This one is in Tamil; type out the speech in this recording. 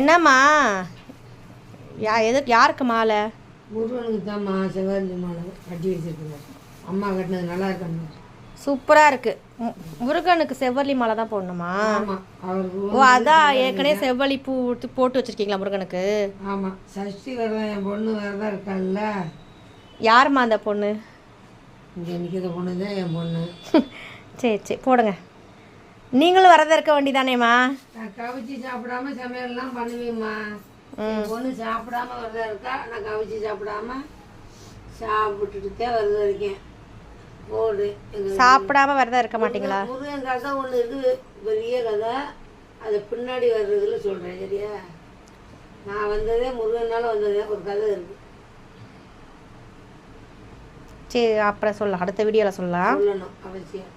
என்னம்மா? யா எது யாருக்கு மாலை? முருகனுக்கு தான்மா செவ்வாய் மாலை. கட்டி வச்சிருக்குங்க. அம்மா கட்டினது நல்லா இருக்கணும் சூப்பராக இருக்குது முருகனுக்கு செவ்வரளி மாலை தான் போடணுமா? ஓ அதான் ஏற்கனவே செவ்வழி பூ போட்டு வச்சிருக்கீங்களா முருகனுக்கு? ஆமாம் சஷ்டி விரதம் என் பொண்ணு விரதம் இருக்காள்ல யாரும்மா அந்த பொண்ணு? இங்கே நிற்கிற பொண்ணு தான் என் பொண்ணு. சரி சரி போடுங்க. நீங்களும் வரதா இருக்க வேண்டியதானேம்மா நான் கவிச்சு சாப்பிடாம சமையல்லாம் பண்ணுவேம்மா. என் பொண்ணு சாப்பிடாம விரதம் இருக்கா நான் கவிச்சு சாப்பிடாம சாப்பிட்டுட்டு தான் விரதம் இருக்கேன். போடு சாப்பிடாம வரதா இருக்க மாட்டீங்களா? முருகன் கதை ஒன்று இருக்குது பெரிய கதை. அது பின்னாடி வர்றதுல சொல்கிறேன் சரியா? நான் வந்ததே முருகனால வந்ததே ஒரு கதை இருக்குது சரி அப்புறம் சொல்லலாம் அடுத்த வீடியோவில் சொல்லலாம். சொல்லணும் அவசியம்.